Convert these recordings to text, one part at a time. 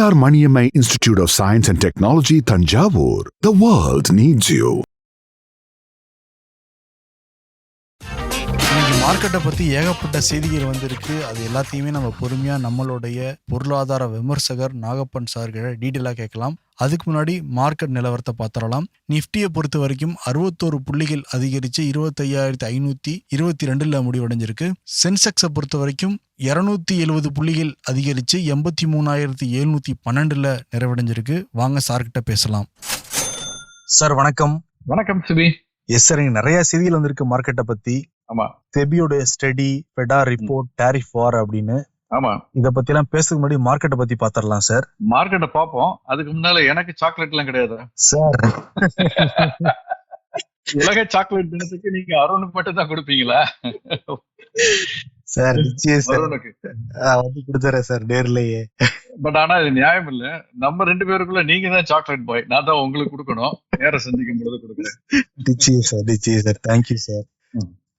R. Maniamai Institute of Science and Technology, Tanjavur, the world needs you. மார்க்கெட்டை பற்றி ஏகப்பட்ட செய்திகள் வந்திருக்கு. அது எல்லாத்தையுமே நம்ம பொறுமையாக நம்மளுடைய பொருளாதார விமர்சகர் நாகப்பன் சார்கிட்ட டீட்டெயிலாக கேட்கலாம். அதுக்கு முன்னாடி மார்க்கெட் நிலவரத்தை பார்த்துடலாம். நிஃப்டியை பொறுத்த வரைக்கும் அறுபத்தோரு புள்ளிகள் அதிகரித்து இருபத்தையாயிரத்தி ஐநூற்றி இருபத்தி ரெண்டில் முடிவடைஞ்சிருக்கு. சென்செக்ஸை பொறுத்த வரைக்கும் இரநூத்தி எழுபது புள்ளிகள் அதிகரித்து எண்பத்தி மூணாயிரத்தி எழுநூற்றி பன்னெண்டில் நிறைவடைஞ்சிருக்கு. வாங்க சார்கிட்ட பேசலாம். சார் வணக்கம். வணக்கம் சிபி. எஸ் சார் இங்க நிறைய செய்திகள் வந்திருக்கு மார்க்கெட்டை பத்தி. ஆமா. செபியோட study FADA report tariff war அப்படின்னு ஆமா. இத பத்தி எல்லாம் பேசுறதுக்கு முன்னாடி மார்க்கெட்டை பத்தி பாத்திரலாம் சார் மார்க்கெட்டை பார்ப்போம் அதுக்கு முன்னால எனக்கு சாக்லேட் எல்லாம் கிடையாது? சார் உலக சாக்லேட் தினத்துக்கு நீங்க அருணுக்கு மட்டும் தான் கொடுப்பீங்களா? சார் நிச்சயம் சார் வந்து கொடுத்துறேன் சார் நேர்லயே. பட் ஆனா இது நியாயம் இல்ல. நம்ம ரெண்டு பேருக்குள்ள நீங்க தான் சாக்லேட் பாய் நான் தான் உங்களுக்கு கொடுக்கணும். நேரம் சந்திக்கும் பொழுது கொடுக்குறேன். நிச்சயம் சார் நிச்சயம் சார் தேங்க்யூ சார்.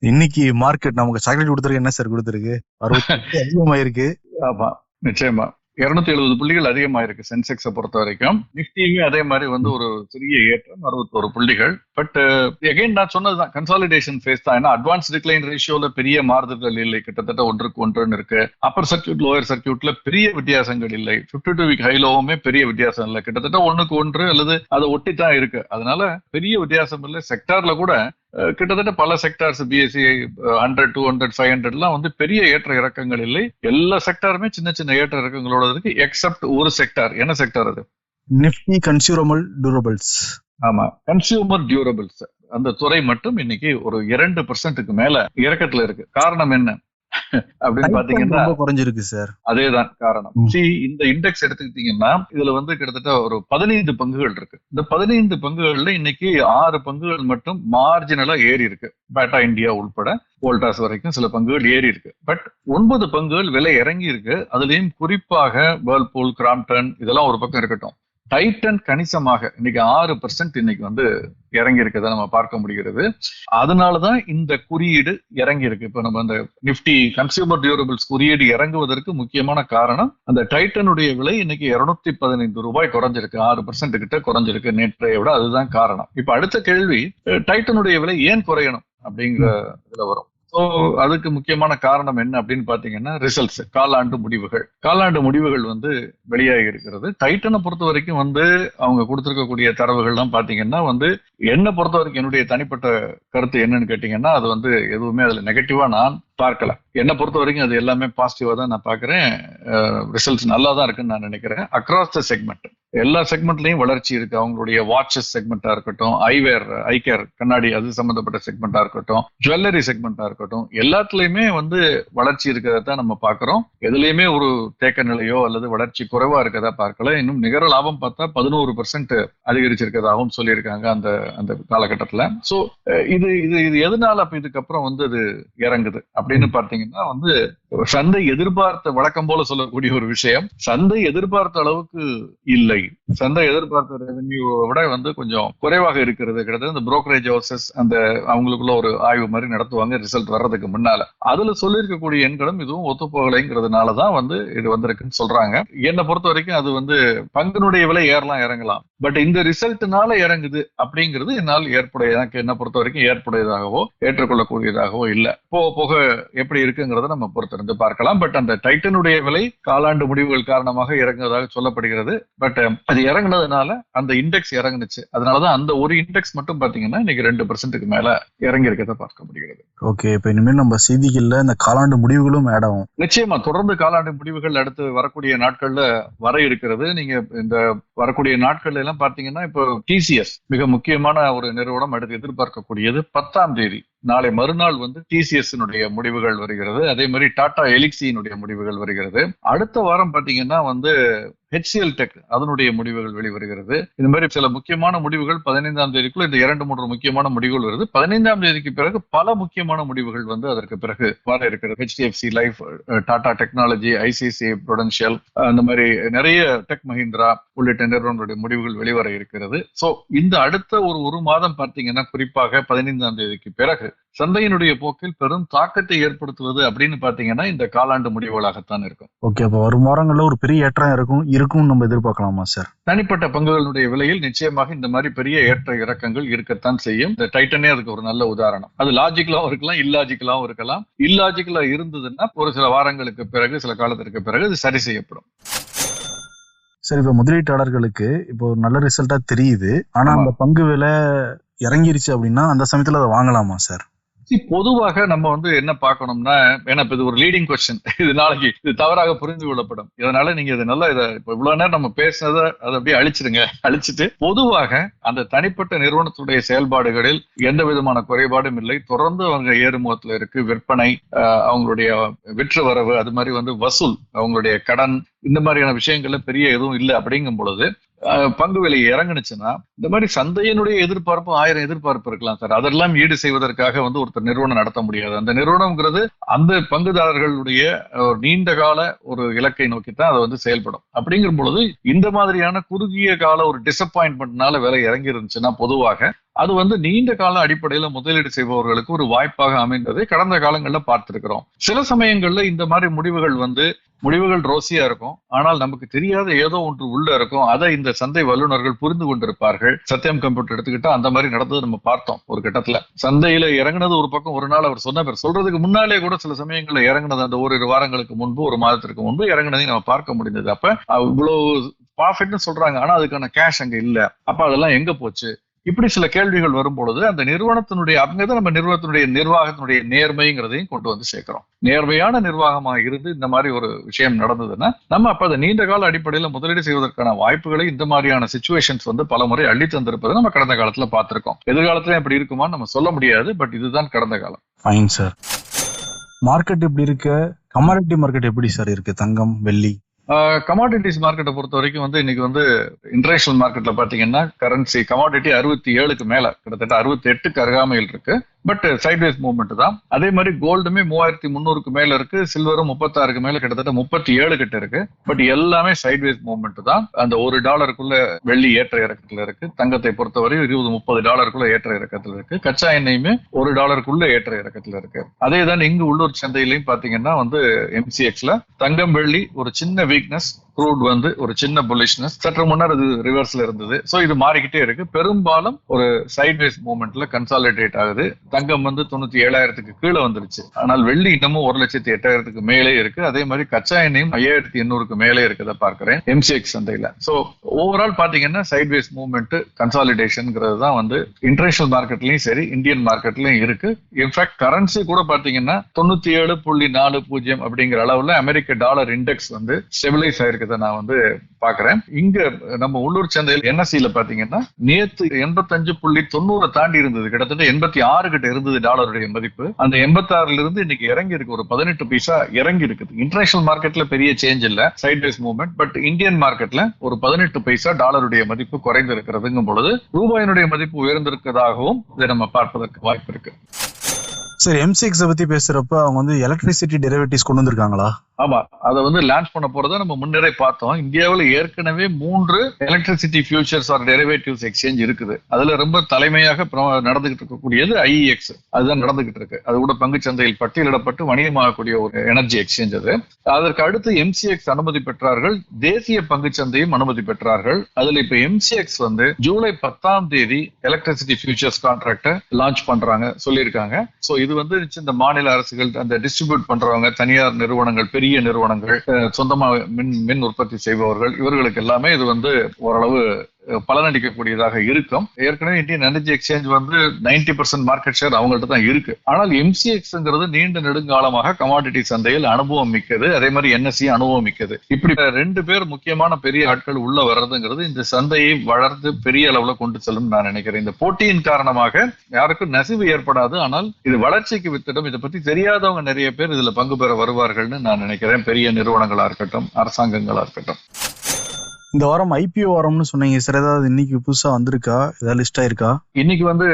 இன்னைக்கு மார்க்கெட் நமக்கு சாக்லேட் கொடுத்துருக்கு. என்ன சார் கொடுத்துருக்கு? அறுபத்தி அதிகமாயிருக்கு. ஆமா நிச்சயமா. இருநூத்தி எழுபது புள்ளிகள் அதிகமாயிருக்கு சென்செக்ஸை பொறுத்த வரைக்கும். நிஃப்டியுமே அதே மாதிரி வந்து ஒரு சிறிய ஏற்றம் அறுபத்தோரு புள்ளிகள். பட் எகைன் நான் சொன்னதுதான் கன்சாலிடேஷன் ஃபேஸ் தான். ஏன்னா அட்வான்ஸ் டிக்ளைன் ரேஷியோல பெரிய மாறுதல்கள் இல்லை. கிட்டத்தட்ட ஒன்றுக்கு ஒன்றுன்னு இருக்கு. அப்பர் சர்க்கியூட் லோயர் சர்க்கியூட்ல பெரிய வித்தியாசங்கள் இல்லை. பிப்டி டூ வீக் ஹைலோவுமே பெரிய வித்தியாசம் இல்லை. கிட்டத்தட்ட ஒண்ணுக்கு ஒன்று அல்லது அதை ஒட்டி தான் இருக்கு. அதனால பெரிய வித்தியாசம் இல்லை. செக்டார்ல கூட கிட்டத்தட்ட பல sectors PSC hundred two hundred five ஹண்ட்ரட்லாம் வந்து பெரிய ஏற்ற இறக்கங்கள் இல்லை. எல்லா செக்டாருமே சின்ன சின்ன ஏற்ற இறக்கங்களோட இருக்கு எக்ஸப்ட் ஒரு செக்டார் என்ன செக்டார் அது? நிஃப்டி கன்சியூரபிள் டியூரபிள்ஸ் ஆமா கன்சியூமர் டியூரபிள்ஸ் அந்த துறை மட்டும் இன்னைக்கு ஒரு இரண்டு பர்சன்ட்டுக்கு மேல இறக்கத்துல இருக்கு. காரணம் என்ன? அப்படின்னு பாத்தீங்கன்னா குறைஞ்சிருக்கு சார் அதேதான் காரணம். சி இந்த இண்டெக்ஸ் எடுத்துக்கிட்டீங்கன்னா இதுல வந்து கிட்டத்தட்ட ஒரு பதினைந்து பங்குகள் இருக்கு. இந்த பதினைந்து பங்குகள்ல இன்னைக்கு ஆறு பங்குகள் மட்டும் மார்ஜினலா ஏறி இருக்கு. பேட்டா இந்தியா உள்பட வோல்டாஸ் வரைக்கும் சில பங்குகள் ஏறி இருக்கு. பட் ஒன்பது பங்குகள் விலை இறங்கி இருக்கு. அதுலயும் குறிப்பாக வேர்ல்பூல் கிராம்டன் இதெல்லாம் ஒரு பக்கம் இருக்கட்டும். டைட்டன் கணிசமாக இன்னைக்கு ஆறு பர்சன்ட் இன்னைக்கு வந்து இறங்கி இருக்கதை நம்ம பார்க்க முடிகிறது. அதனாலதான் இந்த குறியீடு இறங்கி இருக்கு இப்ப நம்ம அந்த நிப்டி கன்சியூமர் டியூரபிள்ஸ் குறியீடு இறங்குவதற்கு முக்கியமான காரணம் அந்த டைட்டனுடைய விலை இன்னைக்கு இருநூத்தி பதினைந்து ரூபாய் குறைஞ்சிருக்கு. ஆறு பர்சன்ட் கிட்ட குறைஞ்சிருக்கு நேற்றைய விட. அதுதான் காரணம். இப்ப அடுத்த கேள்வி டைட்டனுடைய விலை ஏன் குறையணும் அப்படிங்கிற இதுல வரும். ஸோ அதுக்கு முக்கியமான காரணம் என்ன அப்படின்னு பாத்தீங்கன்னா ரிசல்ட்ஸ் காலாண்டு முடிவுகள். காலாண்டு முடிவுகள் வந்து வெளியாகி இருக்கிறது. டைட்டனை பொறுத்த வரைக்கும் வந்து அவங்க கொடுத்துருக்கக்கூடிய தரவுகள்லாம் பாத்தீங்கன்னா வந்து என்னை பொறுத்த வரைக்கும் என்னுடைய தனிப்பட்ட கருத்து என்னன்னு கேட்டீங்கன்னா அது வந்து எதுவுமே அதுல நெகட்டிவா நான் பார்க்கல. என்னை பொறுத்த வரைக்கும் அது எல்லாமே பாசிட்டிவா தான் நான் பாக்குறேன். ரிசல்ட்ஸ் நல்லா தான் இருக்குன்னு நான் நினைக்கிறேன். அக்ராஸ் த செக்மெண்ட் எல்லா செக்மெண்ட்லயும் வளர்ச்சி இருக்கு. அவங்களுடைய வாட்சஸ் செக்மெண்டா இருக்கட்டும் ஐவேர் ஐகேர் கண்ணாடி அது சம்பந்தப்பட்ட செக்மெண்டா இருக்கட்டும் ஜுவல்லரி செக்மெண்டா இருக்கட்டும் எல்லாத்துலயுமே வந்து வளர்ச்சி இருக்கிறத தான் நம்ம பாக்குறோம் எதுலயுமே ஒரு தேக்க நிலையோ அல்லது வளர்ச்சி குறைவா இருக்கதா பார்க்கல. இன்னும் நிகர லாபம் பார்த்தா பதினோரு பர்சன்ட் அதிகரிச்சிருக்கதாகவும் சொல்லியிருக்காங்க அந்த அந்த காலகட்டத்துல. சோ இது இது இது எதனால அப்ப இதுக்கப்புறம் வந்து அது இறங்குது? அப்படின்னு பார்த்தீங்கன்னா வந்து சந்தை எதிர்பார்த்த வழக்கம் போல சொல்லக்கூடிய ஒரு விஷயம். சந்தை எதிர்பார்த்த அளவுக்கு இல்லை. சந்தை எதிர்பார்த்த ரெவென்யூ விட வந்து கொஞ்சம் குறைவாக இருக்கிறது. கிட்டத்தட்ட இந்த புரோக்கரேஜ் ஹவுசஸ் அந்த அவங்களுக்குள்ள ஒரு ஆய்வு மாதிரி நடத்துவாங்க ரிசல்ட் வர்றதுக்கு முன்னால. அதுல சொல்லியிருக்கக்கூடிய எண்களும் இதுவும் ஒத்துப்போகலைங்கிறதுனால தான் வந்து இது வந்திருக்குன்னு சொல்றாங்க. என்னை பொறுத்த வரைக்கும் அது வந்து பங்கினுடைய விலை ஏறலாம் இறங்கலாம். பட் இந்த ரிசல்ட்னால இறங்குது அப்படிங்கிறது என்னால் ஏற்புடைய எனக்கு என்ன பொறுத்த வரைக்கும் ஏற்புடையதாகவோ ஏற்றுக்கொள்ளக்கூடியதாகவோ இல்லை. போக போக எப்படி இருக்குங்கிறத நம்ம பொறுத்திருந்து பார்க்கலாம். பட் அந்த டைட்டனுடைய விலை காலாண்டு முடிவுகள் காரணமாக இறங்குவதாக சொல்லப்படுகிறது. பட் அது இறங்குனதுனால அந்த இண்டெக்ஸ் இறங்குனுச்சு. அதனாலதான் அந்த ஒரு இண்டெக்ஸ் மட்டும் பாத்தீங்கன்னா இன்னைக்கு ரெண்டு பர்சன்ட்டுக்கு மேல இறங்கி இருக்கிறத பார்க்க முடிகிறது. ஓகே இப்ப இனிமேல் நம்ம செய்திகள்ல இந்த காலாண்டு முடிவுகளும் ஆட் ஆகும். நிச்சயமா தொடர்ந்து காலாண்டு முடிவுகள் அடுத்து வரக்கூடிய நாட்கள்ல வர இருக்கிறது. நீங்க இந்த வரக்கூடிய நாட்கள் எல்லாம் பாத்தீங்கன்னா இப்போ டிசிஎஸ் மிக முக்கியமான ஒரு நிறுவனம் அடுத்து எதிர்பார்க்கக்கூடியது பத்தாம் தேதி. நாளை மறுநாள் வந்து டிசிஎஸ் முடிவுகள் வருகிறது. அதே மாதிரி டாடா எலிக்சியினுடைய முடிவுகள் வருகிறது. அடுத்த வாரம் பாத்தீங்கன்னா வந்து ஹெச்சிஎல் டெக் அதனுடைய முடிவுகள் வெளிவருகிறது. இந்த மாதிரி சில முக்கியமான முடிவுகள் பதினைந்தாம் தேதிக்குள்ள இந்த இரண்டு மூன்று முக்கியமான முடிவுகள் வருது. பதினைந்தாம் தேதிக்கு பிறகு பல முக்கியமான முடிவுகள் வந்து அதற்கு பிறகு வர இருக்கிறது. HDFC Life Tata Technology ICC Prudential அந்த மாதிரி நிறைய டெக் மஹிந்திரா உள்ளிட்ட நிறுவனங்களுடைய முடிவுகள் வெளிவர இருக்கிறது. சோ இந்த அடுத்த ஒரு ஒரு மாதம் பார்த்தீங்கன்னா குறிப்பாக பதினைந்தாம் தேதிக்கு பிறகு சந்தையினுடைய போக்கில் பெரும் தாக்கத்தை ஏற்படுத்துவது அப்படின்னு பாத்தீங்கன்னா இந்த காலாண்டு முடிவுகளாகத்தான் இருக்கும். ஓகே அப்போ வரும் வாரங்களில் ஒரு பெரிய ஏற்றம் இருக்கும். இருக்கும்னு நம்ம எதிர்பார்க்கலாமா சார்? தனிப்பட்ட பங்குகளுடைய விலையில் நிச்சயமாக இந்த மாதிரி பெரிய ஏற்ற இறக்கங்கள் இருக்கத்தான் செய்யும். இந்த டைட்டனே அதுக்கு ஒரு நல்ல உதாரணம். அது லாஜிக்கலாவும் இருக்கலாம் இல்லாஜிக்கலாவும் இருக்கலாம். இல்லாஜிக்கலா இருந்ததுன்னா ஒரு சில வாரங்களுக்கு பிறகு சில காலத்திற்கு பிறகு இது சரி செய்யப்படும். சரி இப்போ முதலீட்டாளர்களுக்கு இப்போ ஒரு நல்ல ரிசல்ட்டா தெரியுது. ஆனா. அந்த பங்கு விலை இறங்கிருச்சு அப்படின்னா அந்த சமயத்துல அதை வாங்கலாமா சார்? பொதுவாக நம்ம வந்து என்ன பார்க்கணும்னா ஏன்னா இப்ப இது ஒரு லீடிங் கொஸ்டின் இது நாளைக்கு இது தவறாக புரிந்து கொள்ளப்படும். இதனால நீங்க இது நல்லா இதை இப்ப இவ்வளவு நேரம் நம்ம பேசினதை அதை அப்படியே அழிச்சிடுங்க அழிச்சிட்டு பொதுவாக அந்த தனிப்பட்ட நிறுவனத்துடைய செயல்பாடுகளில் எந்த விதமான குறைபாடும் இல்லை. தொடர்ந்து அவங்க ஏறுமுகத்துல இருக்கு. விற்பனை ஆஹ், அவங்களுடைய விற்று வரவு அது மாதிரி வந்து வசூல் அவங்களுடைய கடன் இந்த மாதிரியான விஷயங்கள்ல பெரிய எதுவும் இல்லை. அப்படிங்கும் பொழுது பங்கு விலை இறங்குனுச்சுன்னா இந்த மாதிரி சந்தையினுடைய எதிர்பார்ப்பு ஆயிரம் எதிர்பார்ப்பு இருக்கலாம் சார். அதெல்லாம் ஈடு செய்வதற்காக வந்து ஒருத்தர் நிறுவனம் நடத்த முடியாது. அந்த நிறுவனம்ங்கிறது அந்த பங்குதாரர்களுடைய ஒரு நீண்ட கால ஒரு இலக்கை நோக்கி தான் அதை வந்து செயல்படும். அப்படிங்கிற பொழுது இந்த மாதிரியான குறுகிய கால ஒரு டிசப்பாயின்மெண்ட்னால விலை இறங்கி இருந்துச்சுன்னா பொதுவாக அது வந்து நீண்ட கால அடிப்படையில முதலீடு செய்பவர்களுக்கு ஒரு வாய்ப்பாக அமைந்ததை கடந்த காலங்களில் பார்த்திருக்கிறோம். சில சமயங்கள்ல இந்த மாதிரி முடிவுகள் வந்து முடிவுகள் ரோசியா இருக்கும். ஆனால் நமக்கு தெரியாத ஏதோ ஒன்று உள்ள இருக்கும். அதை இந்த சந்தை வல்லுநர்கள் புரிந்து கொண்டிருப்பார்கள். சத்தியம் கம்ப்யூட்டர் எடுத்துக்கிட்டா அந்த மாதிரி நடந்தது நம்ம பார்த்தோம் ஒரு கட்டத்துல. சந்தையில இறங்குனது ஒரு பக்கம் ஒரு நாள் அவர் சொன்ன பேர். சொல்றதுக்கு முன்னாலே கூட சில சமயங்கள்ல இறங்குனது அந்த ஓரிரு வாரங்களுக்கு முன்பு ஒரு மாதத்திற்கு முன்பு இறங்குனதையும் நம்ம பார்க்க முடிந்தது. அப்ப இவ்வளவு ப்ராஃபிட்னு சொல்றாங்க. ஆனா அதுக்கான கேஷ் அங்க இல்ல. அப்ப அதெல்லாம் எங்க போச்சு? இப்படி சில கேள்விகள் வரும் பொழுது அந்த நிறுவனத்தினுடைய அப்படிங்கிறத நம்ம நிறுவனத்தினுடைய நிர்வாகத்தினுடைய நேர்மைங்கிறதையும் கொண்டு வந்து சேர்க்கிறோம். நேர்மையான நிர்வாகமாக இருந்து இந்த மாதிரி ஒரு விஷயம் நடந்ததுன்னா நம்ம அப்ப அதை நீண்ட கால அடிப்படையில் முதலீடு செய்வதற்கான வாய்ப்புகளை இந்த மாதிரியான சுச்சுவேஷன்ஸ் வந்து பல முறை அள்ளி தந்திருப்பதை நம்ம கடந்த காலத்துல பார்த்திருக்கோம். எதிர்காலத்துல எப்படி இருக்குமான்னு நம்ம சொல்ல முடியாது பட் இதுதான் கடந்த காலம். ஃபைன் சார் மார்க்கெட் எப்படி இருக்கு? கமாடிட்டி மார்க்கெட் எப்படி சார் இருக்கு? தங்கம் வெள்ளி கமாடிட்டிஸ் மார்க்கெட்டை பொறுத்த வரைக்கும் வந்து இன்னைக்கு வந்து இன்டர்நேஷனல் மார்க்கெட்ல பாத்தீங்கன்னா கரன்சி கமாடிட்டி அறுபத்தி ஏழுக்கு மேல. கிட்டத்தட்ட அறுபத்தி எட்டுக்கு அருகாமையில் இருக்கு. பட் சைட்வேஸ் மூவ்மெண்ட் தான். அதே மாதிரி கோல்டுமே மூவாயிரத்தி முந்நூறுக்கு மேல இருக்கு. சில்வரும் முப்பத்தாறுக்கு மேல கிட்டத்தட்ட முப்பத்தி ஏழு கிட்ட இருக்கு. பட் எல்லாமே சைட்வேஸ் மூவ்மெண்ட் தான். அந்த ஒரு டாலருக்குள்ள வெள்ளி ஏற்ற இறக்கத்துல இருக்கு. தங்கத்தை பொறுத்தவரை இருபது முப்பது டாலருக்குள்ள ஏற்ற இறக்கத்துல இருக்கு. கச்சா எண்ணெயுமே ஒரு டாலருக்குள்ள ஏற்ற இறக்கத்துல இருக்கு. அதே தான் இங்கு உள்ளூர் சந்தையிலையும் பாத்தீங்கன்னா வந்து எம்சிஎக்ஸ்ல தங்கம் வெள்ளி ஒரு சின்ன வீக்னஸ் க்ரூட் வந்து ஒரு சின்ன புல்லிஷ்னஸ் சற்று முன்னர் அது ரிவர்ஸ்ல இருந்தது. ஸோ இது மாறிக்கிட்டே இருக்கு. பெரும்பாலும் ஒரு சைட்வேஸ் மூவ்மெண்ட்ல கன்சாலிடேட் ஆகுது. தங்கம் வந்து தொண்ணூத்தி ஏழாயிரத்துக்கு கீழே வந்துருச்சு. ஆனால் வெள்ளி இன்னமும் ஒரு லட்சத்தி எட்டாயிரத்துக்கு மேலே இருக்கு. அதே மாதிரி கச்சா எண்ணெயும் ஐயாயிரத்தி எண்ணூறுக்கு மேலே இருக்கிறத பார்க்கிறேன். எம்சிஎக்ஸ் சந்தையில. ஸோ ஓவரால் பாத்தீங்கன்னா சைட்வேஸ் மூவ்மெண்ட் கன்சாலிடேஷன்ங்கிறது தான் வந்து இன்டர்நேஷனல் மார்க்கெட்லயும் சரி இந்தியன் மார்க்கெட்லயும் இருக்கு. இன்ஃபேக்ட் கரன்சி கூட பாத்தீங்கன்னா தொண்ணூத்தி ஏழு புள்ளி நாலு பூஜ்ஜியம் அப்படிங்கிற அளவுல அமெரிக்க டாலர் இண்டெக்ஸ் வந்து ஸ்டெபிலைஸ் இருக்கிறத நான் வந்து பாக்குறேன் இங்க நம்ம உள்ளூர் சந்தையில் என்எஸ்சியில பாத்தீங்கன்னா நேத்து எண்பத்தஞ்சு புள்ளி தொண்ணூறு தாண்டி இருந்தது. கிட்டத்தட்ட எண்பத்தி ஆறு கிட்ட இருந்தது டாலருடைய மதிப்பு. அந்த எண்பத்தி ஆறுல இருந்து இன்னைக்கு இறங்கி இருக்கு ஒரு பதினெட்டு பைசா இறங்கி இருக்குது இன்டர்நேஷனல் மார்க்கெட்ல பெரிய சேஞ்ச் இல்ல. சைட்வேஸ் மூவ்மெண்ட் பட் இந்தியன் மார்க்கெட்ல ஒரு பதினெட்டு பைசா டாலருடைய மதிப்பு குறைந்து இருக்கிறதுங்கும் பொழுது ரூபாயினுடைய மதிப்பு உயர்ந்திருக்கிறதாகவும் இதை நம்ம பார்ப்பதற்கு வாய்ப்பு இருக்கு. சார் எம்சிஎக்ஸை பத்தி பேசுறப்ப அவங்க வந்து எலக்ட்ரிசிட்டி டெரிவேட்டிவ்ஸ் கொண்டு வந்திருக்காங்களா? ஆமா. அதை வந்து லான்ச் பண்ண போறத நம்ம முன்னரே பார்த்தோம். இந்தியாவில் ஏற்கனவே மூன்று electricity futures or derivatives exchange இருக்குது. அதுல ரொம்ப தலைமையாக நடந்துகிட்டு இருக்கக்கூடியது ஐஇஎக்ஸ் அதுதான் நடந்துகிட்டு இருக்கு. அது கூட பங்கு சந்தையில் பட்டியலிடப்பட்டு வணிகமாகக்கூடிய ஒரு எனர்ஜி எக்ஸ்சேஞ்ச் அது. அதற்கு அடுத்து எம்சிஎக்ஸ் அனுமதி பெற்றார்கள். தேசிய பங்கு சந்தையும் அனுமதி பெற்றார்கள். அதுல இப்ப எம்சிஎக்ஸ் வந்து ஜூலை பத்தாம் தேதி எலக்ட்ரிசிட்டி ஃபியூச்சர்ஸ் கான்ட்ராக்ட லான்ச் பண்றாங்க சொல்லியிருக்காங்க. சோ இது வந்து இந்த மாநில அரசுகள் அந்த டிஸ்ட்ரிபியூட் பண்றவங்க தனியார் நிறுவனங்கள் பெரிய நிறுவனங்கள் சொந்தமாக மின் மின் உற்பத்தி செய்பவர்கள் இவர்களுக்கு எல்லாமே இது வந்து ஓரளவு பலனளிக்கக்கூடியதாக இருக்கும். ஏற்கனவே இந்தியன் எனர்ஜி எக்ஸ்சேஞ்ச் வந்து 90% பர்சன்ட் மார்க்கெட் ஷேர் அவங்கள்ட்ட தான் இருக்கு. ஆனால் எம்சிஎக்ஸ்ங்கிறது நீண்ட நெடுங்காலமாக கமாடிட்டி சந்தையில் அனுபவம் மிக்கது. அதே மாதிரி என்எஸ்சி அனுபவம் மிக்கது. இப்படி ரெண்டு பேர் முக்கியமான பெரிய ஆட்கள் உள்ள வர்றதுங்கிறது இந்த சந்தையை வளர்ந்து பெரிய அளவுல கொண்டு செல்லும் நான் நினைக்கிறேன். இந்த போட்டியின் காரணமாக யாருக்கும் நசிவு ஏற்படாது. ஆனால் இது வளர்ச்சிக்கு வித்திடும். இதை பத்தி தெரியாதவங்க நிறைய பேர் இதுல பங்கு பெற வருவார்கள்னு நான் நினைக்கிறேன். பெரிய நிறுவனங்களா இருக்கட்டும் அரசாங்கங்களா இருக்கட்டும். இந்த வாரம் ஐபிஓ வாரம்னு சொன்னீங்க. சார் ஏதாவது இன்னைக்கு புதுசா வந்திருக்கா? ஏதாவது லிஸ்ட் ஆயிருக்கா? இன்னைக்கு வந்து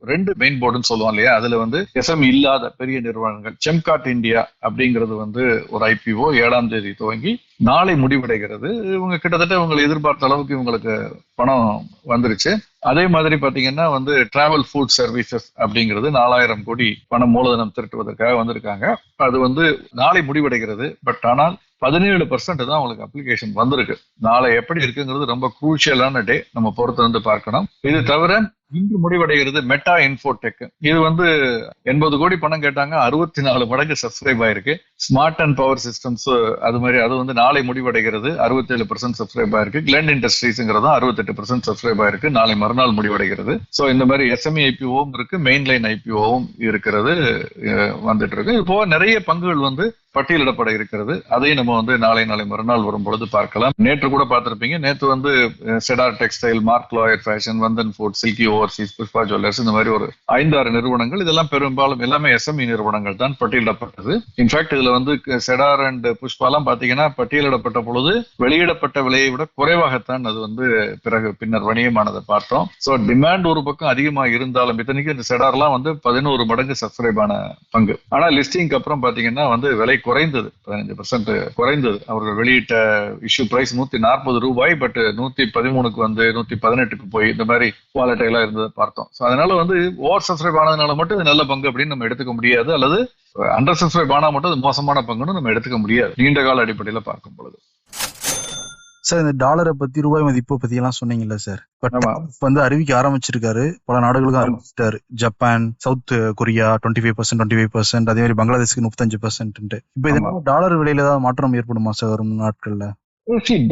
ரெண்டு மெயின் போர்டுன்னு சொல்லுவோம் இல்லையா? அதுல வந்து எஸ்எம் இல்லாத பெரிய நிறுவனங்கள் செம்காட் இந்தியா அப்படிங்கிறது வந்து ஒரு ஐபிஓ ஏழாம் தேதி துவங்கி நாளை முடிவடைகிறது. இவங்க கிட்டத்தட்ட இவங்களை எதிர்பார்த்த அளவுக்கு இவங்களுக்கு பணம் வந்துருச்சு. அதே மாதிரி பாத்தீங்கன்னா வந்து டிராவல் ஃபுட் சர்வீசஸ் அப்படிங்கிறது நாலாயிரம் கோடி பணம் மூலதனம் திரட்டுவதற்காக வந்திருக்காங்க. அது வந்து நாளை முடிவடைகிறது. பட் ஆனால் பதினேழு பர்சன்ட் தான் உங்களுக்கு அப்ளிகேஷன் வந்திருக்கு. நாளை எப்படி இருக்குங்கிறது ரொம்ப குரூஷியலான டே நம்ம பொறுத்து வந்து பார்க்கணும். இது தவிர இன்று முடிவடைகிறது மெட்டா இன்ஃபோடெக் இது வந்து எண்பது கோடி பணம் கேட்டாங்க அறுபத்தி நாலு மடங்கு சப்ஸ்கிரைப் ஆயிருக்கு. ஸ்மார்ட் அண்ட் பவர் சிஸ்டம்ஸ் அது மாதிரி அது வந்து நாளை முடிவடைகிறது அறுபத்தி ஏழு பர்சன்ட் சப்ஸ்கிரைப் ஆயிருக்கு. கிளெண்ட் இண்டஸ்ட்ரீஸ்ங்கிறது அறுபத்தெட்டு பர்சன்ட் சப்ஸ்கிரைப் ஆயிருக்கு. நாளை மறுநாள் முடிவடைகிறது. ஸோ இந்த மாதிரி எஸ்எம்இ ஐபிஓவும் இருக்கு மெயின் லைன் ஐபிஓவும் இருக்கிறது வந்துட்டு இருக்கு இப்போ நிறைய பங்குகள் வந்து பட்டியலிடப்பட இருக்கிறது. அதையும் நம்ம வந்து நாளை நாளை மறுநாள் வரும் பொழுது பார்க்கலாம். நேற்று கூட பார்த்திருப்பீங்க. நேற்று வந்து cedar textile mark lawyer fashion வந்தன் food silky overseas Pushpa jewellers இந்த மாதிரி ஒரு ஐந்தாறு நிறுவனங்கள் இதெல்லாம் பெரும்பாலும் எல்லாமே எஸ்எம்இ நிறுவனங்கள் தான் பட்டியலிடப்பட்டது. இன்ஃபேக்ட் இதுல வந்து செடார் அண்ட் புஷ்பாலாம் பாத்தீங்கன்னா பட்டியலிடப்பட்ட பொழுது வெளியிடப்பட்ட விலையை விட குறைவாகத்தான் அது வந்து பிறகு பின்னர் வணிகமானதை பார்த்தோம். ஸோ டிமாண்ட் ஒரு பக்கம் அதிகமா இருந்தாலும் இத்தனைக்கு இந்த செடார்லாம் வந்து பதினோரு மடங்கு சப்ஸ்கிரைப் ஆன பங்கு. ஆனா லிஸ்டிங்க்கு அப்புறம் பாத்தீங்கன்னா வந்து விலை குறைந்தது. பதினஞ்சு பர்சன்ட் குறைந்தது. அவர்கள் வெளியிட்ட இஷ்யூ பிரைஸ் நூத்தி நாற்பது ரூபாய் பட் நூத்தி பதிமூணுக்கு வந்து நூத்தி பதினெட்டுக்கு போய் இந்த மாதிரி வாலட்டைலா இருந்ததை பார்த்தோம். ஸோ அதனால வந்து ஓவர் சப்ஸ்கிரைப் ஆனதுனால மட்டும் இது நல்ல பங்கு அப்படின்னு நம்ம எடுத்துக்க முடியாது. அல்லது அண்டர் சப்ஸ்கிரைப் ஆனா மட்டும் அது மோசமான பங்குன்னு நம்ம எடுத்துக்க முடியாது. நீண்ட கால அடிப்படையில பார்க்கும் பொழுது. சார் இந்த டாலரை பத்தி ரூபாய் மதிப்பு பத்தி எல்லாம் சொன்னீங்கல்ல சார் பட் ஆமா. வந்து அறிவிக்க ஆரம்பிச்சிருக்காரு. பல நாடுகளுக்கும் ஆமா. அறிவிச்சிட்டாரு. Japan South Korea twenty five percent twenty five percent அதே மாதிரி பங்களாதேஷ்க்கு முப்பத்தஞ்சு பர்சன்ட் இப்போ இதனால டாலர் விலையில ஏதாவது மாற்றம் ஏற்படுமா சார் வரும் நாட்கள்ல?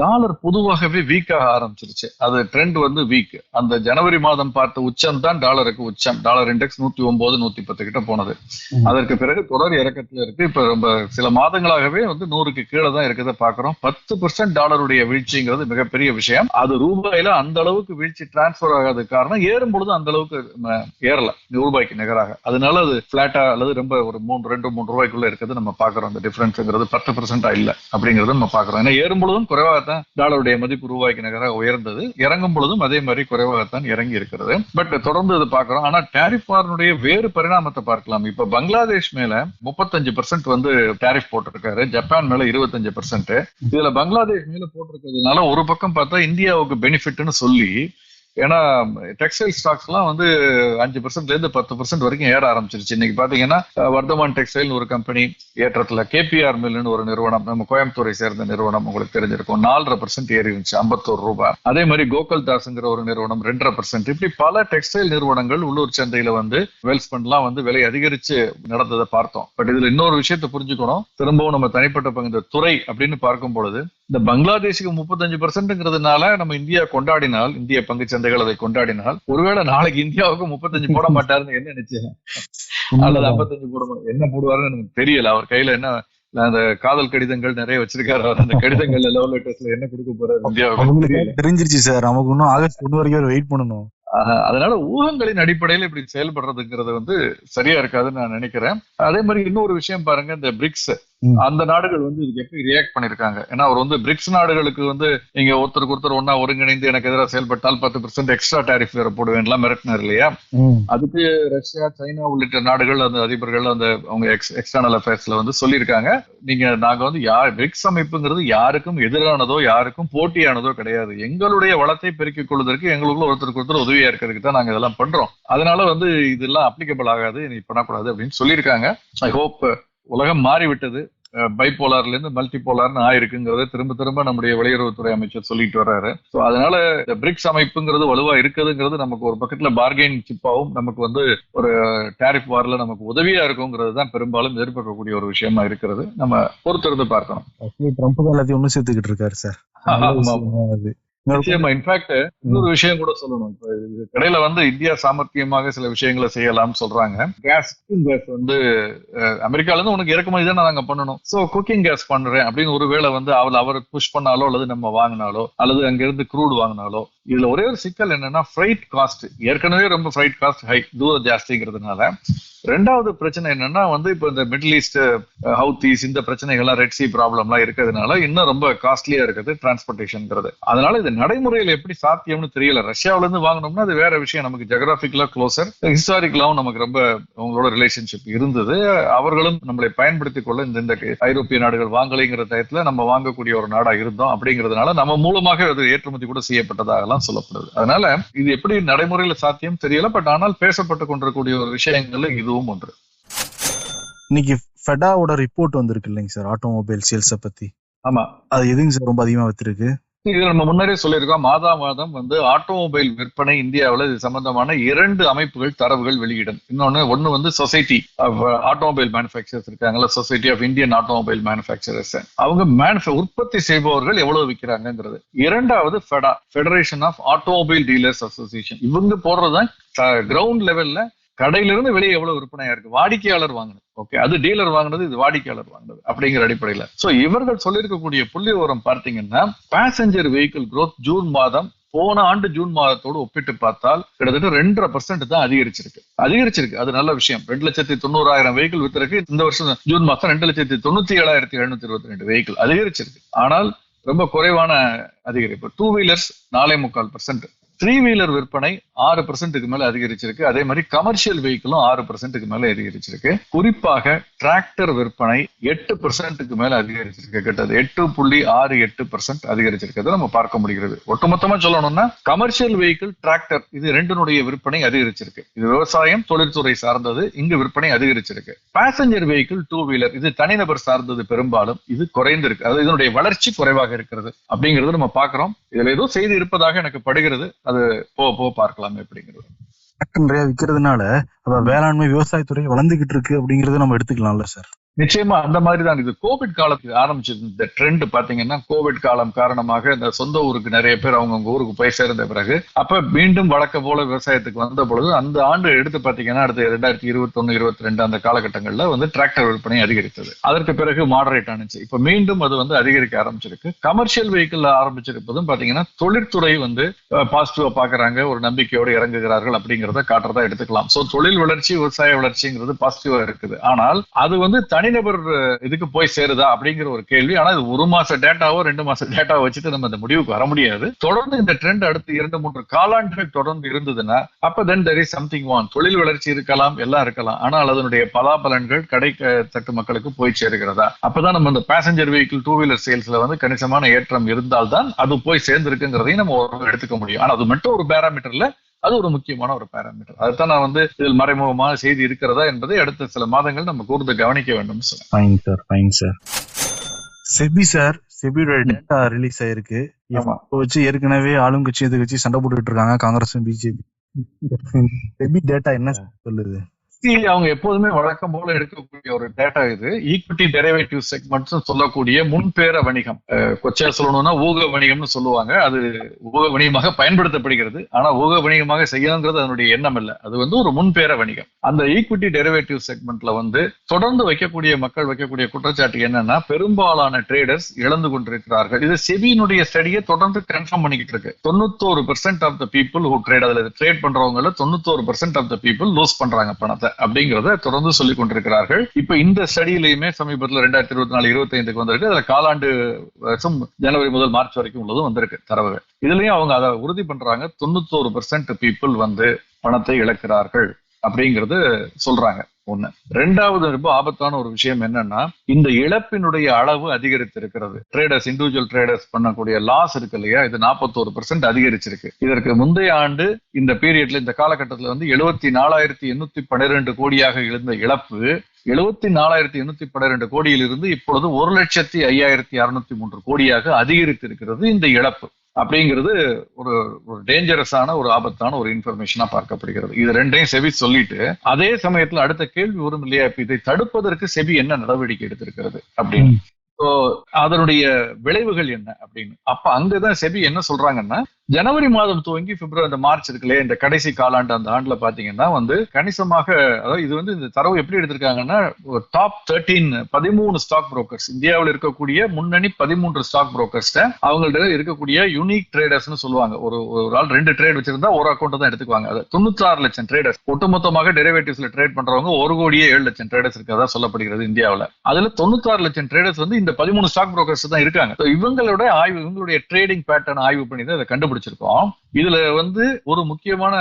டாலர் பொதுவாகவே வீக்காக ஆரம்பிச்சிருச்சு. அது ட்ரெண்ட் வந்து வீக் அந்த ஜனவரி மாதம் பார்த்த உச்சம் தான் டாலருக்கு உச்சம். டாலர் இண்டெக்ஸ் நூத்தி ஒன்பது நூத்தி பத்து கிட்ட போனது. அதற்கு பிறகு தொடர் இறக்கத்துல இருக்கு. இப்ப ரொம்ப சில மாதங்களாகவே வந்து நூறுக்கு கீழே தான் இருக்கிறத பாக்குறோம் பத்து பர்சன்ட் டாலருடைய வீழ்ச்சிங்கிறது மிகப்பெரிய விஷயம். அது ரூபாயில அந்த அளவுக்கு வீழ்ச்சி டிரான்ஸ்பர் ஆகாத காரணம் ஏறும் பொழுது அந்த அளவுக்கு ஏறல. ரூபாய்க்கு நிகராக. அதனால அது பிளாட்டா அல்லது ரொம்ப ஒரு மூணு ரெண்டு மூணு ரூபாய்க்குள்ள இருக்கிறது நம்ம பாக்குறோம் அந்த டிஃபரன்ஸ்ங்கிறது பத்து பர்சன்டா இல்ல அப்படிங்கறத நம்ம பாக்குறோம் ஏன்னா ஏறும் பொழுதும் குறைவாகத்தான் டாலருடைய மதிப்பு ரூபாய்க்கு நிகராக உயர்ந்தது. இறங்கும் பொழுதும் அதே மாதிரி குறைவாகத்தான் இறங்கி இருக்கிறது பட் தொடர்ந்து இது பார்க்கிறோம். ஆனா டேரிஃப் வாரனுடைய வேறு பரிணாமத்தை பார்க்கலாம். இப்ப பங்களாதேஷ் மேல முப்பத்தஞ்சு பர்சன்ட் வந்து டேரிஃப் போட்டிருக்காரு. ஜப்பான் மேல இருபத்தஞ்சு பர்சன்ட் இதுல பங்களாதேஷ் மேல போட்டிருக்கிறதுனால ஒரு பக்கம் பார்த்தா இந்தியாவுக்கு பெனிஃபிட்னு சொல்லி ஏன்னா டெக்ஸ்டைல் ஸ்டாக்ஸ் எல்லாம் வந்து அஞ்சு பர்சன்ட்ல இருந்து பத்து பர்சன்ட் வரைக்கும் ஏற ஆரம்பிச்சிருச்சு. இன்னைக்கு பாத்தீங்கன்னா வர்தமான் டெக்ஸ்டைல் ஒரு கம்பெனி ஏற்றத்துல கேபிஆர் மில்லுன்னு ஒரு நிறுவனம் நம்ம கோயம்புத்தூரை சேர்ந்த நிறுவனம் உங்களுக்கு தெரிஞ்சிருக்கும். நாலரை பர்சன்ட் ஏறி இருந்துச்சு ஐம்பத்தோரு ரூபாய் அதே மாதிரி கோகுல் தாஸ்ங்கிற ஒரு நிறுவனம் ரெண்டரை பர்சன்ட் இப்படி பல டெக்ஸ்டைல் நிறுவனங்கள் உள்ளூர் சந்தையில வந்து வெல்ஸ் ஃபண்ட்லாம் வந்து விலை அதிகரிச்சு நடந்ததை பார்த்தோம். பட் இதுல இன்னொரு விஷயத்தை புரிஞ்சுக்கணும். திரும்பவும் நம்ம தனிப்பட்ட பங்கு துறை அப்படின்னு பார்க்கும் பொழுது இந்த பங்களாதேஷுக்கு முப்பத்தஞ்சு பர்சன்ட்ங்கிறதுனால நம்ம இந்தியா கொண்டாடினால் இந்திய பங்கு சந்தைகள் அதை கொண்டாடினால் ஒருவேளை நாளைக்கு இந்தியாவுக்கு முப்பத்தஞ்சு போட மாட்டாருன்னு என்ன நினைச்சேன் அல்லது ஐம்பத்தஞ்சு போட என்ன போடுவாருன்னு எனக்கு தெரியல. அவர் கையில என்ன அந்த காதல் கடிதங்கள் நிறைய வச்சிருக்காரு. அந்த கடிதங்கள் லவ் லெட்டர்ஸ்ல என்ன கொடுக்க போறாரு இந்தியாவுக்கு. தெரிஞ்சிருச்சு சார். நமக்கு இன்னும் ஆகஸ்ட் ஒன்று வரைக்கும் வெயிட் பண்ணணும். அதனால ஊகங்களின் அடிப்படையில இப்படி செயல்படுறதுங்கிறது வந்து சரியா இருக்காதுன்னு நான் நினைக்கிறேன். அதே மாதிரி இன்னொரு விஷயம் பாருங்க இந்த பிரிக்ஸ். அந்த நாடுகள் வந்து இதுக்கு எப்படி ரியாக்ட் பண்ணிருக்காங்க? ஏன்னா அவர் வந்து பிரிக்ஸ் நாடுகளுக்கு வந்து நீங்க ஒருத்தருக்கு ஒருத்தர் ஒன்னா ஒருங்கிணைந்து எனக்கு எதிராக செயல்பட்டால் பத்து பர்சன்ட் எக்ஸ்ட்ரா டாரிஃப் வேற போடுவேன்லாம் மிரட்டினார் இல்லையா? அதுக்கு ரஷ்யா சைனா உள்ளிட்ட நாடுகள் அந்த அதிபர்கள் அந்த அவங்க எக்ஸ் எக்ஸ்டர்னல் அஃபேர்ஸ்ல வந்து சொல்லியிருக்காங்க. நீங்க நாங்க வந்து யார் பிரிக்ஸ் அமைப்புங்கிறது யாருக்கும் எதிரானதோ யாருக்கும் போட்டியானதோ கிடையாது. எங்களுடைய வளத்தை பெருக்கிக் கொள்வதற்கு எங்களுக்குள்ள ஒருத்தருக்கு ஒருத்தர் உதவியா இருக்கிறதுக்கு தான் நாங்க இதெல்லாம் பண்றோம். அதனால வந்து இதெல்லாம் அப்ளிகபிள் ஆகாது நீ பண்ணக்கூடாது அப்படின்னு சொல்லியிருக்காங்க. ஐ ஹோப் உலகம் மாறிவிட்டது. பைபோலார்ல இருந்து மல்டி போலார்னு ஆயிருக்குங்கிறத திரும்ப திரும்ப நம்முடைய வெளியுறவுத்துறை அமைச்சர் சொல்லிட்டு வர்றாரு. ஸோ அதனால இந்த பிரிக்ஸ் அமைப்புங்கிறது வலுவா இருக்குதுங்கிறது நமக்கு ஒரு பக்கத்துல பார்கெயின் சிப்பாவும் நமக்கு வந்து ஒரு டாரிஃப் வார்ல நமக்கு உதவியா இருக்குங்கிறது தான் பெரும்பாலும் எதிர்பார்க்கக்கூடிய ஒரு விஷயமா இருக்கிறது. நம்ம பொறுத்திருந்து பார்க்கணும். ட்ரம்ப் தான் எல்லாத்தையும் ஒண்ணு சேர்த்துக்கிட்டு இருக்காரு சார் நிச்சயமா. இன்ஃபேக்ட் இன்னொரு விஷயம் கூட சொல்லணும். கடையில வந்து இந்தியா சாமர்த்தியமாக சில விஷயங்களை செய்யலாம்னு சொல்றாங்க. கேஸ் குக்கிங் கேஸ் வந்து அமெரிக்கால இருந்து உனக்கு இறக்குமதி தான் நாங்க பண்ணணும். சோ குக்கிங் கேஸ் பண்றேன் அப்படின்னு ஒருவேளை வந்து அவள் அவர் புஷ் பண்ணாலோ அல்லது நம்ம வாங்கினாலோ அல்லது அங்க இருந்து க்ரூட் வாங்கினாலோ இதுல ஒரே ஒரு சிக்கல் என்னன்னா ஃப்ரைட் காஸ்ட் ஏற்கனவே ரொம்ப ஃப்ரைட் காஸ்ட் ஹை தூரம் ஜாஸ்திங்கிறதுனால. ரெண்டாவது பிரச்சனை என்னன்னா வந்து இப்போ இந்த மிடில் ஈஸ்ட் ஹவுத்தீஸ் இந்த பிரச்சனைகள்லாம் ரெட் சி ப்ராப்ளம்லாம் இருக்கிறதுனால இன்னும் ரொம்ப காஸ்ட்லியா இருக்குது டிரான்ஸ்போர்டேஷன்ங்கிறது அதனால இது நடைமுறையில் எப்படி சாத்தியம்னு தெரியல. ரஷ்யாவில இருந்து வாங்கினோம்னா அது வேற விஷயம். நமக்கு ஜெகராபிக்கலா க்ளோசர் ஹிஸ்டாரிக்கலாவும் நமக்கு ரொம்ப அவங்களோட ரிலேஷன்ஷிப் இருந்தது. அவர்களும் நம்மளை பயன்படுத்திக் கொள்ள இந்த இந்த ஐரோப்பிய நாடுகள் வாங்கலைங்கிற டயத்துல நம்ம வாங்கக்கூடிய ஒரு நாடா இருந்தோம் அப்படிங்கிறதுனால நம்ம மூலமாக அது ஏற்றுமதி கூட செய்யப்பட்டதாகலாம் சொல்லப்படுது. அதனால இது எப்படி நடைமுறையில சாத்தியம் தெரியல பட் ஆனால் பேசப்பட்டு கொண்டிருக்கக்கூடிய ஒரு விஷயங்கள்ல இதுவும் ஒன்று. இன்னைக்கு ஃபெடாவோட ரிப்போர்ட் வந்திருக்கு இல்லைங்க சார் ஆட்டோமொபைல் சேல்ஸை பத்தி. ஆமா. அது எதுங்க சார் ரொம்ப அதிகமா வித்திருக்கு இது நம்ம முன்னரே சொல்லியிருக்கோம். மாதா மாதம் வந்து ஆட்டோமொபைல் விற்பனை இந்தியாவில் இது சம்பந்தமான இரண்டு அமைப்புகள் தரவுகள் வெளியிடும். இன்னொன்னு ஒன்னு வந்து சொசைட்டி ஆஃப் ஆட்டோமொபைல் மேனுஃபேக்சரர்ஸ் இருக்காங்கல்ல society of Indian automobile manufacturers. அவங்க மேனுஃபே உற்பத்தி செய்பவர்கள் எவ்வளவு விற்கிறாங்கிறது இரண்டாவது FADA federation of automobile dealers association இவங்க போடுறதுதான் கிரவுண்ட் லெவல்ல கடையிலிருந்து வெளியே எவ்வளவு விற்பனையா இருக்கு? வாடிக்கையாளர் வாங்கினது. ஓகே அது டீலர் வாங்கினது இது வாடிக்கையாளர் வாங்கினது அப்படிங்கிற அடிப்படையில. சோ இவர்கள் சொல்லியிருக்கக்கூடிய புள்ளி விவரம் பார்த்தீங்கன்னா பேசஞ்சர் வெஹிக்கிள் க்ரோத் ஜூன் மாதம் போன ஆண்டு ஜூன் மாதத்தோடு ஒப்பிட்டு பார்த்தால் கிட்டத்தட்ட ரெண்டரை பர்சன்ட் தான் அதிகரிச்சிருக்கு. அதிகரிச்சிருக்கு. அது நல்ல விஷயம். ரெண்டு லட்சத்தி தொண்ணூறாயிரம் வெஹிக்கிள் வித்திருக்கு. இந்த வருஷம் ஜூன் மாசம் ரெண்டு லட்சத்தி தொண்ணூத்தி ஏழாயிரத்தி எழுநூத்தி இருபத்தி ரெண்டு வெஹிக்கிள் அதிகரிச்சிருக்கு. ஆனால் ரொம்ப குறைவான அதிகரிப்பு. டூ வீலர்ஸ் நாலே முக்கால் பர்சன்ட் த்ரீ வீலர் விற்பனை ஆறு பர்சன்ட்டுக்கு மேல அதிகரிச்சிருக்கு. அதே மாதிரி கமர்ஷியல் வெஹிக்கிளும் ஆறு பர்சன்ட்டுக்கு மேல அதிகரிச்சிருக்கு. குறிப்பாக டிராக்டர் விற்பனை எட்டு பர்சன்ட்டுக்கு மேல அதிகரிச்சிருக்கு. கிட்டது எட்டு புள்ளி ஆறு எட்டு பர்சன்ட் அதிகரிச்சிருக்கிறது நம்ம பார்க்க முடிகிறது. ஒட்டுமொத்தமா சொல்லணும்னா கமர்ஷியல் வெஹிக்கிள் டிராக்டர் இது ரெண்டினுடைய விற்பனை அதிகரிச்சிருக்கு. இது விவசாயம் தொழில்துறை சார்ந்தது இங்கு விற்பனை அதிகரிச்சிருக்கு. பேசஞ்சர் வெஹிக்கிள் டூ வீலர் இது தனிநபர் சார்ந்தது பெரும்பாலும். இது குறைந்திருக்கு. அதாவது இதனுடைய வளர்ச்சி குறைவாக இருக்கிறது. அப்படிங்கிறது நம்ம பார்க்கிறோம். இதுல ஏதோ செய்தி இருப்பதாக எனக்கு படுகிறது. அது போக போக பார்க்கலாம் எப்படிங்கிறது நிறைய விற்கிறதுனால வேளாண்மை விவசாயத்துறை வளர்ந்துகிட்டு இருக்கு அப்படிங்கறத நம்ம எடுத்துக்கலாம்ல சார் நிச்சயமா அந்த மாதிரி தான் இது கோவிட் காலத்துக்கு ஆரம்பிச்சது இந்த ட்ரெண்ட் பாத்தீங்கன்னா கோவிட் காலம் காரணமாக இந்த சொந்த ஊருக்கு நிறைய பேர் அவங்கவுங்க ஊருக்கு போய் சேர்ந்த பிறகு அப்ப மீண்டும் வழக்க போல விவசாயத்துக்கு வந்த பொழுது அந்த ஆண்டு எடுத்து பாத்தீங்கன்னா அடுத்து ரெண்டாயிரத்தி இருபத்தி ஒன்னு இருபத்தி ரெண்டு அந்த காலகட்டங்கள்ல வந்து டிராக்டர் விற்பனை அதிகரித்தது. அதற்கு பிறகு மாடரேட் ஆனிச்சு. இப்ப மீண்டும் அது வந்து அதிகரிக்க ஆரம்பிச்சிருக்கு. கமர்ஷியல் வெஹிக்கிள் ஆரம்பிச்சிருப்பதும் பாத்தீங்கன்னா தொழிற்துறை வந்து பாசிட்டிவா பாக்குறாங்க ஒரு நம்பிக்கையோடு இறங்குகிறார்கள் அப்படிங்கிறத காட்டுறதா எடுத்துக்கலாம். சோ தொழில் வளர்ச்சி விவசாய வளர்ச்சிங்கிறது பாசிட்டிவா இருக்குது. ஆனால் அது வந்து தனிநபர் இதுக்கு போய் சேருதா அப்படிங்கிற ஒரு கேள்வி. ஆனா இது ஒரு மாச டேட்டாவோ ரெண்டு மாச டேட்டாவோ வச்சுட்டு நம்ம அந்த முடிவுக்கு வர முடியாது. தொடர்ந்து இந்த ட்ரெண்ட் அடுத்து இரண்டு மூன்று காலாண்டுகள் தொடர்ந்து இருந்ததுன்னா அப்ப தென் தெர் இஸ் சம்திங் வான் தொழில் வளர்ச்சி இருக்கலாம் எல்லாம் இருக்கலாம். ஆனால் அதனுடைய பலாபலன்கள் கடை தட்டு மக்களுக்கு போய் சேருகிறதா? அப்பதான் நம்ம இந்த பேசஞ்சர் வெஹிக்கிள் டூ வீலர் சேல்ஸ்ல வந்து கணிசமான ஏற்றம் இருந்தால்தான் அது போய் சேர்ந்திருக்குங்கிறதையும் நம்ம எடுத்துக்க முடியும். ஆனா அது மட்டும் ஒரு பேராமீட்டர்ல அது ஒரு முக்கியமான ஒரு பேராமீட்டர் அதுதான் நான் வந்து இதில் மறைமுகமான செய்தி இருக்கிறதா என்பதை அடுத்த சில மாதங்கள் நம்ம கூர்ந்து கவனிக்க வேண்டும் சொன்னேன் fine sir fine sir SEBI sir செபியோட data release ஆயிருக்கு. வச்சு ஏற்கனவே ஆளுங்கட்சி எதிர்கட்சி சண்டை போட்டுட்டு இருக்காங்க காங்கிரஸும் பிஜேபி. செபி டேட்டா என்ன சொல்லுது? See, அவங்க எப்போதுமே வழக்கம் போல எடுக்கக்கூடிய ஒரு டேட்டா இது. ஈக்விட்டி டெரிவேட்டிவ் செக்மெண்ட்ஸ் சொல்லக்கூடிய முன்பேர வணிகம். அஹ், கொச்சையா சொல்லணும்னா ஊக வணிகம்னு சொல்லுவாங்க. அது ஊக வணிகமாக பயன்படுத்தப்படுகிறது. ஆனா ஊக வணிகமாக செய்யணுங்கிறது அதனுடைய எண்ணம் இல்லை. அது வந்து ஒரு முன்பேர வணிகம். அந்த ஈக்விட்டி டெரிவேட்டிவ் செக்மெண்ட்ல வந்து தொடர்ந்து வைக்கக்கூடிய மக்கள் வைக்கக்கூடிய குற்றச்சாட்டு என்னன்னா பெரும்பாலான ட்ரேடர்ஸ் இழந்து கொண்டிருக்கிறார்கள். இது செபியினுடைய ஸ்டடியை தொடர்ந்து கன்ஃபார்ம் பண்ணிக்கிட்டு இருக்கு. தொண்ணூத்தோரு percent of the people who trade அதுல ட்ரேட் பண்றவங்கள தொண்ணூத்தோரு percent of the people lose பண்றாங்க பணத்தை. அப்படிங்கிறத தொடர்ந்து சொல்லிக் கொண்டிருக்கிறார்கள். இப்ப இந்த ஸ்டடியிலையுமே சமீபத்தில் ரெண்டாயிரத்தி இருபத்தி நாலு இருபத்தி ஐந்துக்கு வந்திருக்கு. அதுல காலாண்டு வருஷம் ஜனவரி முதல் மார்ச் வரைக்கும் உள்ளதும் வந்திருக்கு தரவுகள். இதுலயும் அவங்க அதை உறுதி பண்றாங்க. தொண்ணூத்தோரு பெர்சென்ட் பீப்புள் வந்து பணத்தை இழக்கிறார்கள். அப்படிங்கிறது சொல்றாங்க. ஒண்ணு. ரெண்டாவது ரொம்ப ஆபத்தான ஒரு விஷயம் என்னன்னா இந்த இழப்பினுடைய அளவு அதிகரித்து இருக்கிறது ட்ரேடர்ஸ் இண்டிவிஜுவல் ட்ரேடர்ஸ் பண்ணக்கூடிய லாஸ் இருக்கு இல்லையா? இது நாற்பத்தோரு பெர்சென்ட் அதிகரிச்சிருக்கு. இதற்கு முந்தைய ஆண்டு இந்த பீரியட்ல இந்த காலகட்டத்துல வந்து எழுபத்தி நாலாயிரத்தி எண்ணூத்தி பன்னிரெண்டு கோடியாக எழுந்த இழப்பு எழுபத்தி நாலாயிரத்தி எண்ணூத்தி பன்னிரெண்டு கோடியிலிருந்து இப்பொழுது ஒரு லட்சத்தி ஐயாயிரத்தி அறுநூத்தி மூன்று கோடியாக அதிகரித்திருக்கிறது இந்த இழப்பு. அப்படிங்கிறது ஒரு ஒரு டேஞ்சரஸான ஒரு ஆபத்தான ஒரு இன்ஃபர்மேஷனா பார்க்கப்படுகிறது. இது ரெண்டையும் செவி சொல்லிட்டு அதே சமயத்துல அடுத்த கேள்வி வரும் இல்லையா? இப்ப இதை தடுப்பதற்கு செபி என்ன நடவடிக்கை எடுத்திருக்கிறது? அப்படின்னு. அதனுடைய விளைவுகள் என்ன அப்படின்னு? அப்ப அங்கதான் செபி என்ன சொல்றாங்கன்னா ஜனவரி மாதம் துவங்கி பிப்ரவரி அந்த மார்ச் இருக்குல்ல இந்த கடைசி காலாண்டு அந்த ஆண்டுல பாத்தீங்கன்னா வந்து கணிசமாக அதாவது இது வந்து இந்த தரவு எப்படி எடுத்திருக்காங்கன்னா டாப் தேர்ட்டீன் பதிமூணு ஸ்டாக் புரோக்கர்ஸ் இந்தியாவில் இருக்கக்கூடிய முன்னணி பதிமூன்று ஸ்டாக் புரோக்கர்ஸ் அவங்கள்ட்ட இருக்கக்கூடிய யூனிக் ட்ரேடர்ஸ்னு சொல்லுவாங்க. ஒரு ஒரு ஆள் ரெண்டு ட்ரேட் வச்சிருந்தா ஒரு அக்கௌண்ட் தான் எடுத்துக்குவாங்க. அது தொண்ணூத்தாறு லட்சம் ட்ரேடர்ஸ் ஒட்டுமொத்தமாக டெரிவேட்டிவ்ஸ்ல ட்ரேட் பண்றவங்க ஒரு கோடியே ஏழு லட்சம் ட்ரேடர்ஸ் இருக்கதா சொல்லப்படுகிறது இந்தியாவில். அதுல தொண்ணூத்தாறு லட்சம் ட்ரேடர்ஸ் வந்து இந்த பதிமூணு ஸ்டாக் புரோக்கர்ஸ் தான் இருக்காங்க. இவங்களுடைய இவங்களோட ஆய்வு இவங்களுடைய ட்ரேடிங் பேட்டர்ன் ஆய்வு பண்ணி தான் இதை கண்டுபிடிச்சிருக்கோம். இதுல வந்து ஒரு முக்கியமான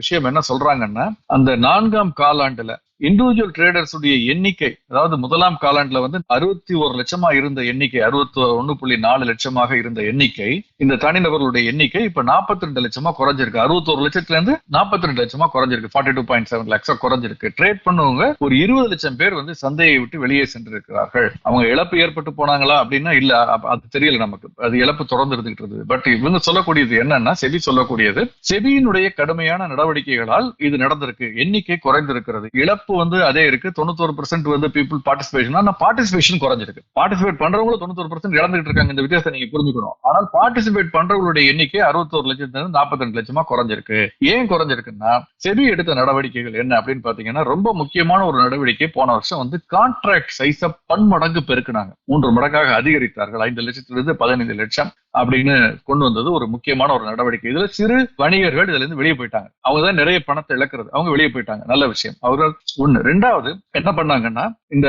விஷயம் என்ன சொல்றாங்கன்னா அந்த நான்காம் காலாண்டுல இண்டிவிஜுவல் ட்ரேடர்ஸ் உடைய எண்ணிக்கை அதாவது முதலாம் காலாண்டுல வந்து அறுபத்தி ஒரு லட்சமா இருந்த எண்ணிக்கை அறுபத்தி ஒன்னு புள்ளி நாலு லட்சமாக இருந்த எண்ணிக்கை இந்த தனிநபர்களுடைய எண்ணிக்கை இப்ப நாற்பத்தி ரெண்டு லட்சமா குறைஞ்சிருக்கு. அறுபத்தோரு லட்சத்துல இருந்து நாற்பத்தி ரெண்டு லட்சமா குறைஞ்சிருக்கு. ஃபார்ட்டி டூ பாயிண்ட் செவன் லேக்ஸா குறைஞ்சிருக்கு. ட்ரேட் பண்ணுவவங்க ஒரு இருபது லட்சம் பேர் வந்து சந்தையை விட்டு வெளியே சென்றிருக்கிறார்கள். அவங்க இழப்பு ஏற்பட்டு போனாங்களா அப்படின்னா இல்ல அது தெரியல நமக்கு. அது இழப்பு தொடர்ந்து இருந்துகிட்டு இருந்தது பட் இவங்க சொல்லக்கூடியது என்னன்னா செபி சொல்லக்கூடியது செபியினுடைய கடுமையான நடவடிக்கைகளால் இது நடந்திருக்கு. எண்ணிக்கை குறைந்திருக்கிறது. இழப்பு வந்து அதே இருக்கு. தொண்ணூத்தொரு பர்சன்ட் வந்து பீப்புள் பார்ட்டிசிபேஷன் ஆனா பார்ட்டிசிபேஷன் குறைஞ்சிருக்கு. பார்ட்டிசிபேட் பண்றவங்களும் தொண்ணூத்தொரு பர்சன்ட் இழந்துகிட்டு இருக்காங்க. இந்த வித்தியாசத்தை நீங்க புரிஞ்சுக்கணும். ஆனால் பார்ட்டிசிபேட் பண்றவங்களுடைய எண்ணிக்கை அறுபத்தோரு லட்சத்துல இருந்து நாற்பத்தி ரெண்டு லட்சமா குறைஞ்சிருக்கு. ஏன் குறைஞ்சிருக்குன்னா செபி எடுத்த நடவடிக்கைகள் என்ன அப்படின்னு பாத்தீங்கன்னா ரொம்ப முக்கியமான ஒரு நடவடிக்கை போன வருஷம் வந்து கான்ட்ராக்ட் சைஸ பன்மடங்கு பெருக்குனாங்க. மூன்று மடங்காக அதிகரித்தார்கள். ஐந்து லட்சத்திலிருந்து பதினைந்து லட்சம் அப்படின்னு கொண்டு வந்தது ஒரு முக்கியமான ஒரு நடவடிக்கை. இதுல சிறு வணிகர்கள் இதுல இருந்து வெளியே போயிட்டாங்க. அவங்க தான் நிறைய பணத்தை இழக்கிறது. அவங்க வெளியே போயிட்டாங்க. நல்ல விஷயம். அவர்கள் ஒண்ணு. ரெண்டாவது என்ன பண்ணாங்கன்னா இந்த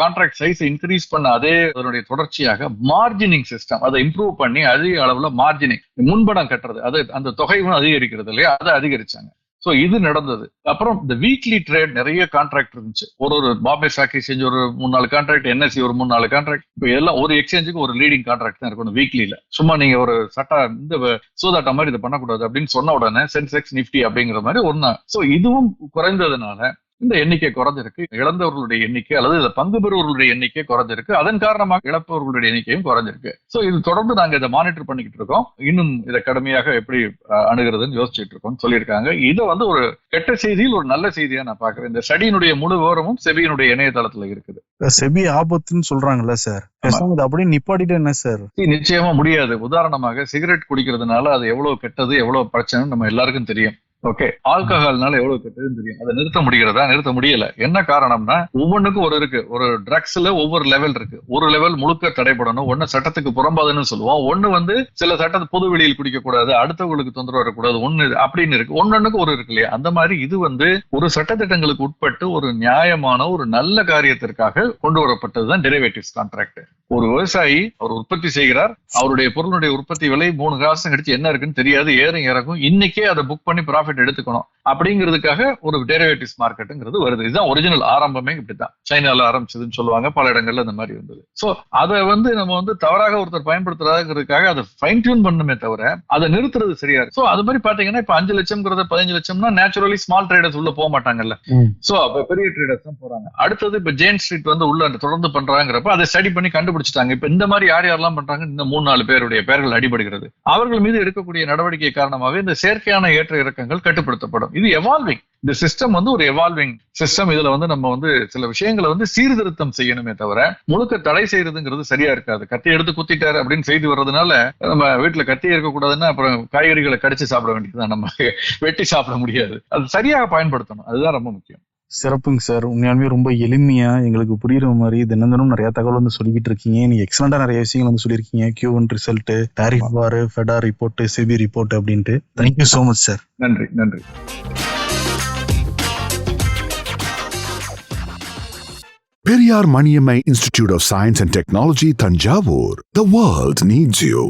கான்ட்ராக்ட் சைஸ் இன்க்ரீஸ் பண்ண அதே அதனுடைய தொடர்ச்சியாக மார்ஜினிங் சிஸ்டம் அதை இம்ப்ரூவ் பண்ணி அதிக அளவுல மார்ஜினிங் முன்படம் கட்டுறது அது அந்த தொகையும் அதிகரிக்கிறது இல்லையா? அதை அதிகரிச்சாங்க. ஸோ இது நடந்தது. அப்புறம் இந்த வீக்லி ட்ரேட் நிறைய கான்ட்ராக்ட் இருந்துச்சு. ஒரு ஒரு பாம்பே ஸ்டாக் எக்ஸ்சேஞ்ச் ஒரு மூணு நாலு கான்ட்ராக்ட் என்எஸ்சி ஒரு மூணு நாலு கான்ட்ராக்ட் இப்போ எல்லாம் ஒரு எக்ஸ்சேஞ்சுக்கு ஒரு லீடிங் கான்ட்ராக்ட் தான் இருக்கணும் வீக்லில சும்மா நீங்க ஒரு சட்டா இந்த சூதாட்டம் மாதிரி இதை பண்ணக்கூடாது அப்படின்னு சொன்ன உடனே சென்செக்ஸ் நிஃப்டி அப்படிங்கிற மாதிரி ஒன்று ஸோ இதுவும் குறைந்ததுனால இந்த எண்ணிக்கை குறைஞ்சிருக்கு. இழந்தவர்களுடைய எண்ணிக்கை அல்லது இதில் பங்கு பெறுவர்களுடைய எண்ணிக்கை குறைஞ்சிருக்கு. அதன் காரணமாக இழப்பவர்களுடைய எண்ணிக்கையும் குறைஞ்சிருக்கு. சோ இது தொடர்ந்து நாங்க இதை மானிட்டர் பண்ணிக்கிட்டு இருக்கோம். இன்னும் இதை கடுமையாக எப்படி அணுகிறதுன்னு யோசிச்சுட்டு இருக்கோம் சொல்லியிருக்காங்க. இதை வந்து ஒரு கெட்ட செய்தியில் ஒரு நல்ல செய்தியா நான் பாக்குறேன் இந்த ஸ்டடியினுடைய முழு விவரமும் செபியினுடைய இணையதளத்துல இருக்குது. செபி ஆபத்துன்னு சொல்றாங்கல்ல சார்? இதை அப்படியே நிப்பாட்டிட்டு என்ன சார்? இது நிச்சயமா முடியாது. உதாரணமாக சிகரெட் குடிக்கிறதுனால அது எவ்வளவு கெட்டது எவ்வளவு பிரச்சனை நம்ம எல்லாருக்கும் தெரியும். ஓகே ஆல்கஹால்னால எவ்வளவு கெட்டதுன்னு தெரியும். அதை நிறுத்த முடிகிறதா? நிறுத்த முடியல. என்ன காரணம்னா ஒவ்வொன்றுக்கும் ஒரு இருக்கு. ஒரு ட்ரக்ஸ்ல ஒவ்வொரு லெவல் இருக்கு. ஒரு லெவல் முழுக்க தடைபடணும். ஒன்னு சட்டத்துக்கு புறம்பாதுன்னு சொல்லுவோம். ஒன்னு வந்து சில சட்டத்தை பொது வெளியில் குடிக்க கூடாது அடுத்தவங்களுக்கு தொந்தரவு வரக்கூடாது ஒன்னு அப்படின்னு இருக்கு. ஒன்னொன்னுக்கு ஒரு இருக்கு இல்லையா? அந்த மாதிரி இது வந்து ஒரு சட்டத்திட்டங்களுக்கு உட்பட்டு ஒரு நியாயமான ஒரு நல்ல காரியத்திற்காக கொண்டு வரப்பட்டதுதான் டெரிவேட்டிவ்ஸ் கான்ட்ராக்ட் ஒரு விவசாயி அவர் உற்பத்தி செய்கிறார். அவருடைய பொருளுடைய உற்பத்தி விலை மூணு காசம் கழிச்சு என்ன இருக்குன்னு தெரியாது. ஏறும் இறக்கும் இன்னைக்கே அதை புக் பண்ணி ப்ராஃபிட் எடுத்துக்கணும். அப்படிங்கிறதுக்காக ஒரு டெரிவேட்டிவ்ஸ் மார்க்கெட்டுங்கிறது வருது. இதுதான் ஒரிஜினல் ஆரம்பமே இப்படித்தான். சைனால ஆரம்பிச்சதுன்னு சொல்லுவாங்க. பல இடங்கள்ல இந்த மாதிரி வந்தது. சோ அதை வந்து நம்ம வந்து தவறாக ஒருத்தர் பயன்படுத்துறாங்கிறதுக்காக அதை ஃபைன் டியூன் பண்ணணுமே தவிர அதை நிறுத்துறது சரியா சோ அது மாதிரி பாத்தீங்கன்னா இப்ப அஞ்சு லட்சம்ங்கிறத பதினஞ்சு லட்சம்னா நேச்சுரலி ஸ்மால் ட்ரேடர்ஸ் உள்ள போக மாட்டாங்கல்ல. சோ அப்ப பெரிய ட்ரேடர்ஸ் தான் போறாங்க. அடுத்தது இப்ப ஜெயின் ஸ்ட்ரீட் வந்து உள்ள தொடர்ந்து பண்றாங்கிறப்ப அதை ஸ்டடி பண்ணி கண்டுபிடிச்சிட்டாங்க. இப்ப இந்த மாதிரி யார் யாரெல்லாம் பண்றாங்க? இந்த மூணு நாலு பேருடைய பெயர்கள் அடிபடுகிறது. அவர்கள் மீது எடுக்கக்கூடிய நடவடிக்கை காரணமாக இந்த செயற்கையான ஏற்ற இறக்கங்கள் கட்டுப்படுத்தப்படும். இது எவால்விங் இந்த சிஸ்டம் வந்து ஒரு எவால்விங் சிஸ்டம் இதுல வந்து நம்ம வந்து சில விஷயங்களை வந்து சீர்திருத்தம் செய்யணுமே தவிர முழுக்க தடை செய்யறதுங்கிறது சரியா இருக்காது. கத்தி எடுத்து குத்திட்டாரு அப்படின்னு செய்தி வர்றதுனால நம்ம வீட்டுல கத்தி இருக்கக்கூடாதுன்னா அப்புறம் காய்கறிகளை கடிச்சு சாப்பிட வேண்டியதுதான். நம்ம வெட்டி சாப்பிட முடியாது. அது சரியாக பயன்படுத்தணும். அதுதான் ரொம்ப முக்கியம். சிறப்புங்க சார். உண்மையாலுமே ரொம்ப எளிமையா எங்களுக்கு புரியுற மாதிரி தினம் தினம் நிறைய தகவல் வந்து சொல்லிக்கிட்டு இருக்கீங்க. நீங்க எக்ஸலண்டா நிறைய விஷயங்கள் வந்து சொல்லியிருக்கீங்க. கியூ ஒன் ரிசல்ட் டாரிஃப் பார் ஃபெடா ரிப்போர்ட் செபி ரிப்போர்ட் அப்படின்ட்டு. Thank you so much sir நன்றி நன்றி. Periyar Maniammai Institute of Science and Technology, Tanjavur. The world needs you.